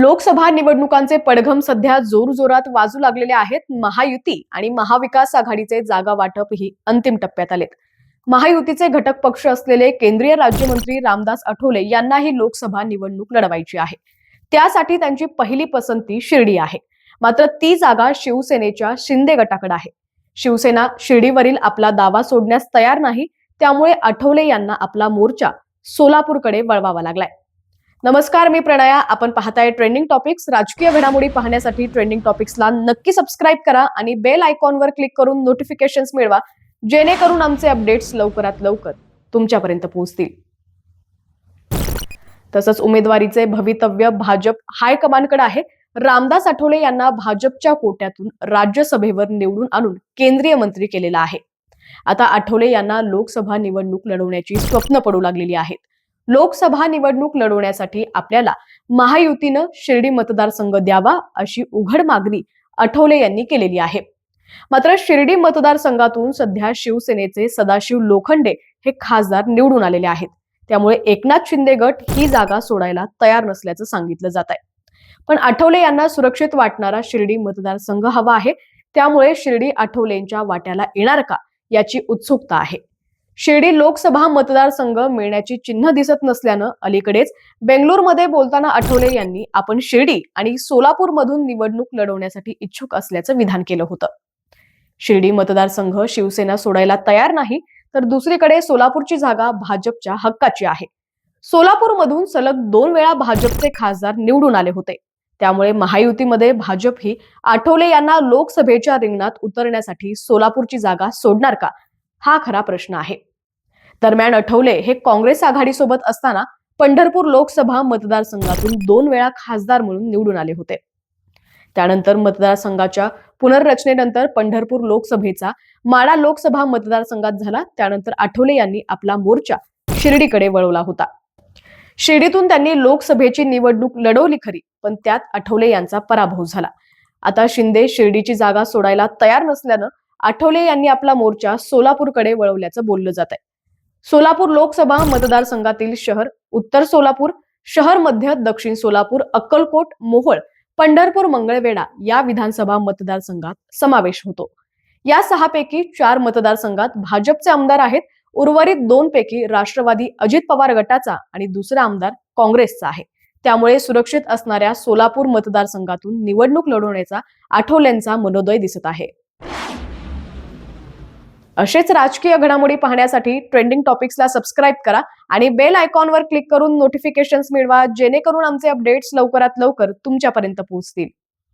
लोकसभा निवडणुकांचे पडघम सध्या जोरजोरात वाजू लागलेले आहेत. महायुती आणि महाविकास आघाडीचे जागा वाटप ही अंतिम टप्प्यात आलेत. महायुतीचे घटक पक्ष असलेले केंद्रीय राज्यमंत्री रामदास आठवले यांनाही लोकसभा निवडणूक लढवायची आहे. त्यासाठी त्यांची पहिली पसंती शिर्डी आहे. मात्र ती जागा शिवसेनेच्या शिंदे गटाकडे आहे. शिवसेना शिर्डीवरील आपला दावा सोडण्यास तयार नाही त्यामुळे आठवले यांना आपला मोर्चा सोलापूरकडे वळवावा लागलाय. नमस्कार मी प्रणया. आपण पाहताय ट्रेंडिंग टॉपिक्स राजकीय घडामोडी पाहण्यासाठी ट्रेंडिंग टॉपिक्सला नक्की सबस्क्राईब करा आणि बेल आयकॉनवर क्लिक करून नोटिफिकेशन मिळवा जेणेकरून आमचे अपडेट्स लवकरात लवकर तुमच्यापर्यंत पोहोचतील. तसंच उमेदवारीचे भवितव्य भाजप हायकमांडकडे आहे. रामदास आठवले यांना भाजपच्या कोट्यातून राज्यसभेवर निवडून आणून केंद्रीय मंत्री केलेला आहे. आता आठवले यांना लोकसभा निवडणूक लढवण्याची स्वप्न पडू लागलेली आहेत. लोकसभा निवडणूक लढवण्यासाठी आपल्याला महायुतीनं शिर्डी मतदारसंघ द्यावा अशी उघड मागणी आठवले यांनी केलेली आहे. मात्र शिर्डी मतदारसंघातून सध्या शिवसेनेचे सदाशिव लोखंडे हे खासदार निवडून आलेले आहेत. त्यामुळे एकनाथ शिंदे गट ही जागा सोडायला तयार नसल्याचं सांगितलं जात आहे. पण आठवले यांना सुरक्षित वाटणारा शिर्डी मतदारसंघ हवा आहे. त्यामुळे शिर्डी आठवलेंच्या वाट्याला येणार का याची उत्सुकता आहे. शिर्डी लोकसभा मतदारसंघ मिळण्याची चिन्ह दिसत नसल्यानं अलीकडेच बेंगलोरमध्ये बोलताना आठवले यांनी आपण शिर्डी आणि सोलापूरमधून निवडणूक लढवण्यासाठी इच्छुक असल्याचं विधान केलं होतं. शिर्डी मतदारसंघ शिवसेना सोडायला तयार नाही तर दुसरीकडे सोलापूरची जागा भाजपच्या हक्काची आहे. सोलापूरमधून सलग दोन वेळा भाजपचे खासदार निवडून आले होते. त्यामुळे महायुतीमध्ये भाजप ही आठवले यांना लोकसभेच्या रिंगणात उतरण्यासाठी सोलापूरची जागा सोडणार का? हा खरा प्रश्न आहे. दरम्यान आठवले हे काँग्रेस आघाडीसोबत असताना पंढरपूर लोकसभा मतदारसंघातून दोन वेळा खासदार म्हणून निवडून आले होते. त्यानंतर मतदारसंघाच्या पुनर्रचनेनंतर पंढरपूर लोकसभेचा माडा लोकसभा मतदारसंघात झाला. त्यानंतर आठवले यांनी आपला मोर्चा शिर्डीकडे वळवला होता. शिर्डीतून त्यांनी लोकसभेची निवडणूक लढवली खरी पण त्यात आठवले यांचा पराभव झाला. आता शिंदे शिर्डीची जागा सोडायला तयार नसल्यानं आठवले यांनी आपला मोर्चा सोलापूरकडे वळवल्याचं बोललं जात आहे सोलापूर लोकसभा मतदारसंघातील शहर उत्तर सोलापूर शहर मध्य दक्षिण सोलापूर अक्कलकोट मोहोळ पंढरपूर मंगळवेढा या विधानसभा मतदारसंघात समावेश होतो. या सहापैकी चार मतदारसंघात भाजपचे आमदार आहेत. उर्वरित दोन पैकी राष्ट्रवादी अजित पवार गटाचा आणि दुसरा आमदार काँग्रेसचा आहे. त्यामुळे सुरक्षित असणाऱ्या सोलापूर मतदारसंघातून निवडणूक लढवण्याचा आठवल्यांचा मनोदय दिसत आहे. असेच राजकीय घडामोडी पाहण्यासाठी ट्रेंडिंग टॉपिक्सला सबस्क्राईब करा आणि बेल आयकॉनवर क्लिक करून नोटिफिकेशन्स मिळवा जेणेकरून आमचे अपडेट्स लवकरात लवकर तुमच्यापर्यंत पोहोचतील.